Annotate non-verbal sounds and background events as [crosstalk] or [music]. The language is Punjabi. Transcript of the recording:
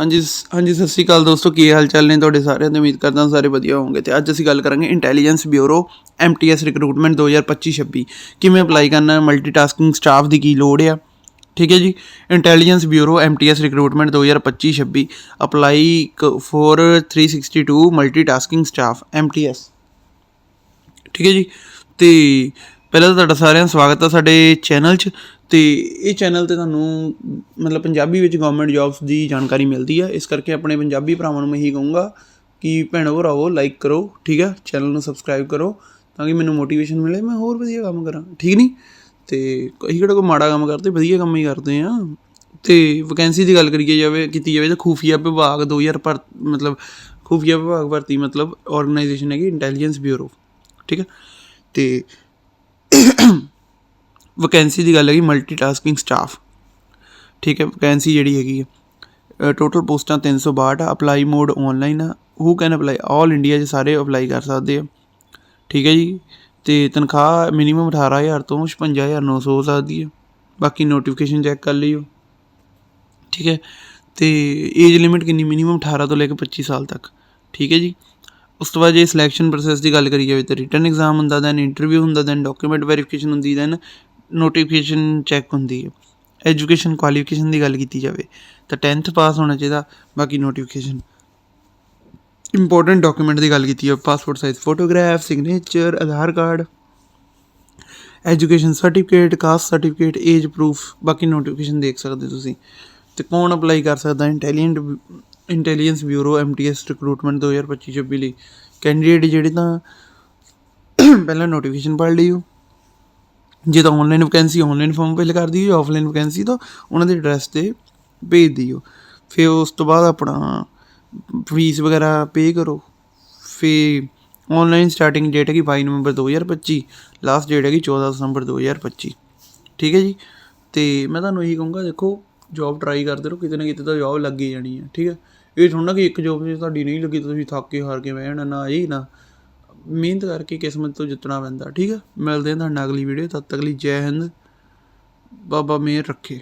ਹਾਂਜੀ, ਸ- ਹਾਂਜੀ, ਸਤਿ ਸ਼੍ਰੀ ਅਕਾਲ ਦੋਸਤੋ, ਕੀ ਹਾਲ ਚਾਲ ਨੇ ਤੁਹਾਡੇ ਸਾਰਿਆਂ ਦੀ? ਉਮੀਦ ਕਰਦਾ ਸਾਰੇ ਵਧੀਆ ਹੋਵੋਗੇ ਤੇ ਅੱਜ ਅਸੀਂ ਗੱਲ ਕਰਾਂਗੇ ਇੰਟੈਲੀਜੈਂਸ ਬਿਊਰੋ ਐਮਟੀਐਸ ਰਿਕਰੂਟਮੈਂਟ 2025-26 ਕਿਵੇਂ ਅਪਲਾਈ ਕਰਨਾ ਹੈ ਮਲਟੀਟਾਸਕਿੰਗ ਸਟਾਫ ਦੀ ਕੀ ਲੋੜ ਆ? ਠੀਕ ਹੈ ਜੀ intelligence bureau MTS recruitment 2025-26 apply for 362 multitasking staff MTS ਠੀਕ ਹੈ ਜੀ, ਤੇ ਪਹਿਲਾਂ ਤਾਂ ਤੁਹਾਡਾ ਸਾਰਿਆਂ ਦਾ ਸਵਾਗਤ ਹੈ ਸਾਡੇ ਚੈਨਲ 'ਚ। ਤੇ ਇਹ ਚੈਨਲ ਤੇ ਤੁਹਾਨੂੰ ਮਤਲਬ ਪੰਜਾਬੀ ਵਿੱਚ ਗਵਰਨਮੈਂਟ ਜੌਬਸ ਦੀ ਜਾਣਕਾਰੀ ਮਿਲਦੀ ਹੈ ਇਸ ਕਰਕੇ ਆਪਣੇ ਪੰਜਾਬੀ ਭਰਾਵਾਂ ਨੂੰ ਮੈਂ ਇਹੀ ਕਹੂੰਗਾ ਕਿ ਭੈਣੋ ਭਰਾਵੋ ਲਾਈਕ ਕਰੋ, ਠੀਕ ਹੈ ਚੈਨਲ ਨੂੰ ਸਬਸਕ੍ਰਾਈਬ ਕਰੋ ਤਾਂ ਕਿ ਮੈਨੂੰ ਮੋਟੀਵੇਸ਼ਨ ਮਿਲੇ। ਮੈਂ ਹੋਰ ਵਧੀਆ ਕੰਮ ਕਰਾਂ, ਠੀਕ ਨਹੀਂ ਤੇ ਅਸੀਂ ਕਿਹੜਾ ਕੋਈ ਮਾੜਾ ਕੰਮ ਕਰਦੇ, ਵਧੀਆ ਕੰਮ ਹੀ ਕਰਦੇ ਆ। ਤੇ ਵੈਕੈਂਸੀ ਦੀ ਗੱਲ ਕਰੀਏ ਜਾਵੇ, ਕੀਤੀ ਜਾਵੇ ਤਾਂ ਖੂਫੀਆ ਵਿਭਾਗ 2000 ਪਰ ਮਤਲਬ ਖੂਫੀਆ ਵਿਭਾਗ ਭਰਤੀ ਮਤਲਬ ਆਰਗੇਨਾਈਜੇਸ਼ਨ ਹੈਗੀ ਇੰਟੈਲੀਜੈਂਸ ਬਿਊਰੋ ਠੀਕ ਹੈ ਤੇ ਵੈਕੈਂਸੀ ਦੀ ਗੱਲ ਹੈਗੀ ਮਲਟੀਟਾਸਕਿੰਗ ਸਟਾਫ ਠੀਕ ਹੈ, ਵੈਕੈਂਸੀ ਜਿਹੜੀ ਹੈਗੀ ਹੈ। ਟੋਟਲ ਪੋਸਟਾਂ 362 ਆ ਅਪਲਾਈ ਮੋਡ ਆਨਲਾਈਨ ਆ। Who can apply all India 'ਚ ਸਾਰੇ ਅਪਲਾਈ ਕਰ ਸਕਦੇ ਆ। ਠੀਕ ਹੈ ਜੀ, ਤੇ ਤਨਖਾਹ ਮਿਨੀਮਮ 18000 ਤੋਂ 56900 ਹੋ ਸਕਦੀ ਹੈ। ਬਾਕੀ ਨੋਟੀਫਿਕੇਸ਼ਨ ਚੈੱਕ ਕਰ ਲਿਓ। ਠੀਕ ਹੈ, ਤੇ ਏਜ ਲਿਮਿਟ ਕਿੰਨੀ? ਮਿਨੀਮਮ 18 ਤੋਂ ਲੈ ਕੇ 25 ਸਾਲ ਤੱਕ। ਠੀਕ ਹੈ ਜੀ ਉਸ ਤੋਂ ਬਾਅਦ ਜੇ ਸਿਲੈਕਸ਼ਨ ਪ੍ਰੋਸੈਸ ਦੀ ਗੱਲ ਕਰੀ ਜਾਵੇ ਤਾਂ ਰਿਟਨ ਐਗਜ਼ਾਮ ਹੁੰਦਾ ਦੈਨ ਇੰਟਰਵਿਊ ਹੁੰਦਾ ਦੈਨ ਡਾਕੂਮੈਂਟ ਵੈਰੀਫਿਕੇਸ਼ਨ ਹੁੰਦੀ ਦੈਨ ਨੋਟੀਫਿਕੇਸ਼ਨ ਚੈੱਕ ਹੁੰਦੀ ਹੈ। ਐਜੂਕੇਸ਼ਨ ਕੁਆਲੀਫਿਕੇਸ਼ਨ ਦੀ ਗੱਲ ਕੀਤੀ ਜਾਵੇ, ਤਾਂ 10th ਪਾਸ ਹੋਣਾ ਚਾਹੀਦਾ, ਬਾਕੀ ਨੋਟੀਫਿਕੇਸ਼ਨ ਇੰਪੋਰਟੈਂਟ ਡਾਕੂਮੈਂਟ ਦੀ ਗੱਲ ਕੀਤੀ ਹੈ passport size photograph signature Aadhaar card education certificate caste certificate age proof ਬਾਕੀ ਨੋਟੀਫਿਕੇਸ਼ਨ ਦੇਖ ਸਕਦੇ ਤੁਸੀਂ। ਤੇ ਕੌਣ ਅਪਲਾਈ ਕਰ ਸਕਦਾ intelligent intelligence bureau MTS recruitment 2025-26 ਲਈ। ਕੈਂਡੀਡੇਟ ਜਿਹੜੇ ਤਾਂ [coughs] ਪਹਿਲਾਂ ਨੋਟੀਫਿਕੇਸ਼ਨ ਪੜ੍ਹ ਲਿਓ ਜੇ ਤਾਂ online vacancy online form fill ਕਰ ਦਿਓ ਆਫਲਾਈਨ ਵੈਕੈਂਸੀ ਤਾਂ ਉਹਨਾਂ ਦੇ ਐਡਰੈਸ ਤੇ ਭੇਜ ਦਿਓ। ਫਿਰ ਉਸ ਤੋਂ ਬਾਅਦ ਆਪਣਾ ਫੀਸ ਵਗੈਰਾ ਪੇ ਕਰੋ। ਫਿਰ ਆਨਲਾਈਨ ਸਟਾਰਟਿੰਗ ਡੇਟ ਹੈਗੀ 22 ਨਵੰਬਰ 2025 ਲਾਸਟ ਡੇਟ ਹੈਗੀ 14 ਦਸੰਬਰ 2025 ਠੀਕ ਹੈ ਜੀ? ਤੇ ਮੈਂ ਤੁਹਾਨੂੰ ਇਹੀ ਕਹੂੰਗਾ, ਦੇਖੋ ਜੌਬ ਟਰਾਈ ਕਰਦੇ ਰਹੋ, ਕਿਤੇ ਨਾ ਕਿਤੇ ਤਾਂ ਜੌਬ ਲੱਗ ਹੀ ਜਾਣੀ ਹੈ। ਠੀਕ ਹੈ? ਇਹ ਥੋੜ੍ਹਾ ਨਾ ਕਿ ਇੱਕ ਜੋਬ ਜੇ ਤੁਹਾਡੀ ਨਹੀਂ ਲੱਗੀ ਤਾਂ ਤੁਸੀਂ ਥੱਕ ਕੇ ਹਾਰ ਕੇ ਬਹਿ ਜਾਣਾ, ਨਾ ਇਹ ਨਾ। ਮਿਹਨਤ ਕਰਕੇ ਕਿਸਮਤ ਤੋਂ ਜਿੱਤਣਾ ਪੈਂਦਾ, ਠੀਕ ਹੈ ਮਿਲਦੇ ਹਾਂ ਤੁਹਾਡੇ ਅਗਲੀ ਵੀਡੀਓ ਤਦ ਤੱਕ ਲਈ ਜੈ ਹਿੰਦ। ਬਾਬਾ ਮਿਹਰ ਰੱਖੇ।